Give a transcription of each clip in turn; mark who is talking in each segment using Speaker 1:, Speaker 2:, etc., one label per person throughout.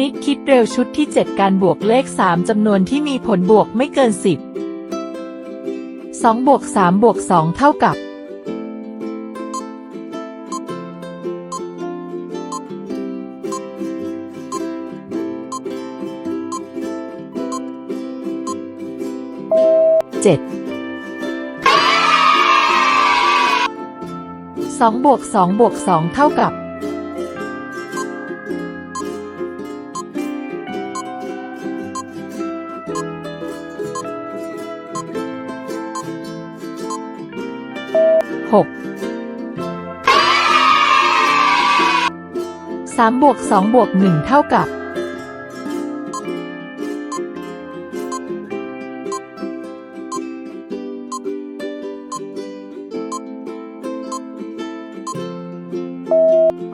Speaker 1: ณิตคิดเร็วชุดที่ 7 การบวกเลข 3จำนวนที่มีผลบวกไม่เกิน 10 2บวก3บวก2เท่ากับเจ็ดสองบวกสองบวกสองเท่ากับ หกสามบวกสองบวกหนึ่งเท่ากับ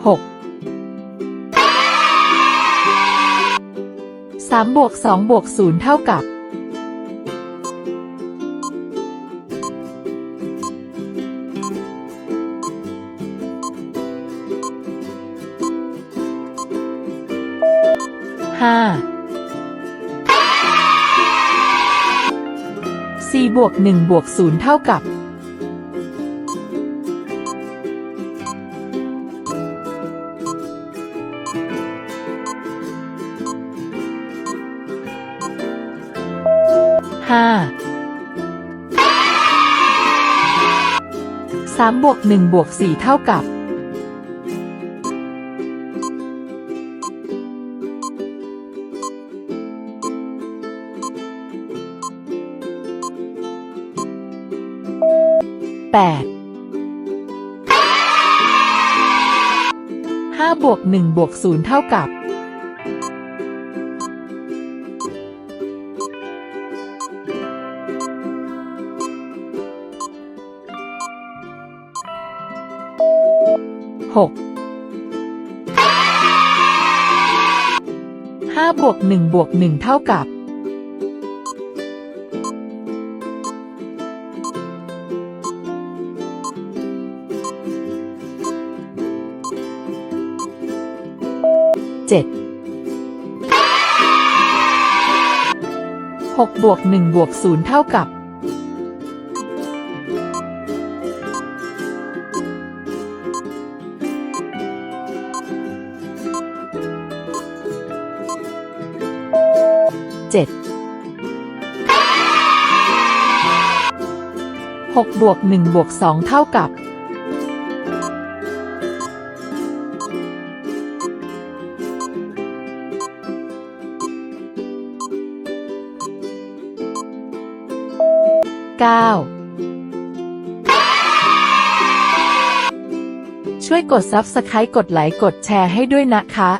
Speaker 1: หกสามบวกสองบวกศูนย์เท่ากับ ห้าสี่บวกหนึ่งบวกศูนย์เท่ากับห้าสามบวกหนึ่งบวกสี่เท่ากับ แปดห้าบวกหนึ่งบวกศูนย์เท่ากับหกห้าบวกหนึ่งบวกหนึ่งเท่ากับ เจ็ดหกบวกหนึ่งบวกศูนย์เท่ากับเจ็ดหกบวกหนึ่งบวกสองเท่ากับ 9 ช่วยกด Subscribe กดไลค์กดแชร์ให้ด้วยนะคะ